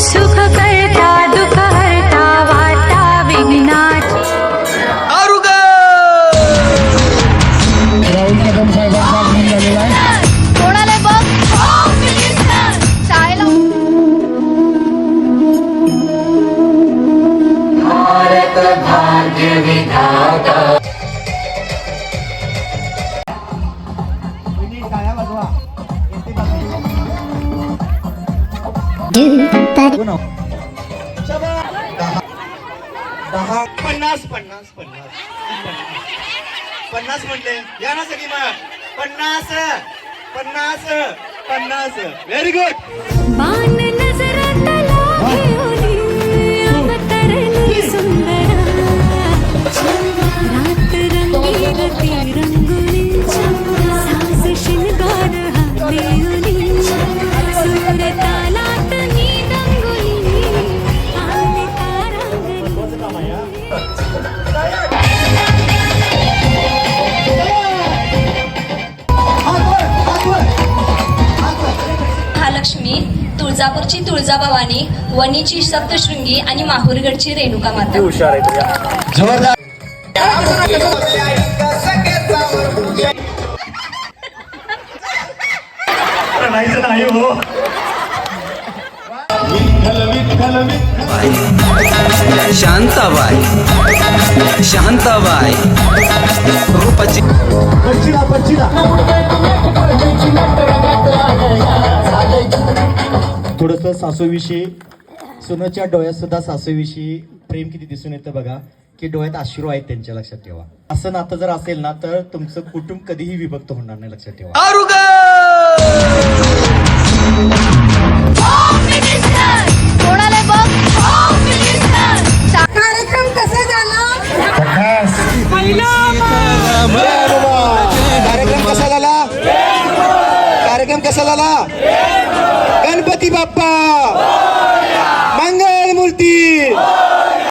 सुख करता दुःख हरता वार्ता विघ्नाची राहुल कदम साहेबांचा आगमन झालेला आहे कोणाला बघ पन्नास पन्नास पन्नास पन्नास म्हटले. या ना सगळी मग पन्नास पन्नास पन्नास. व्हेरी गुड महालक्ष्मी तुळजापूरची तुळजाभवानी वणीची सप्तशृंगी आणि माहूरगडची रेणुका माता. नाही हो शांताबाई. शांताबाई. रूपाची पच्चीला पच्चीला. थोडस सासूविषयी सुनच्या डोळ्यात सुद्धा सासूविषयी प्रेम किती दिसून येतं बघा की डोळ्यात अश्रू आहेत त्यांच्या लक्षात ठेवा. असं नातं जर असेल ना तर तुमचं कुटुंब कधीही विभक्त होणार नाही लक्षात ठेवा. कोणाला बघ? कार्यक्रम कसा झाला? कार्यक्रम कसा झाला? कार्यक्रम कसा झाला? Papa!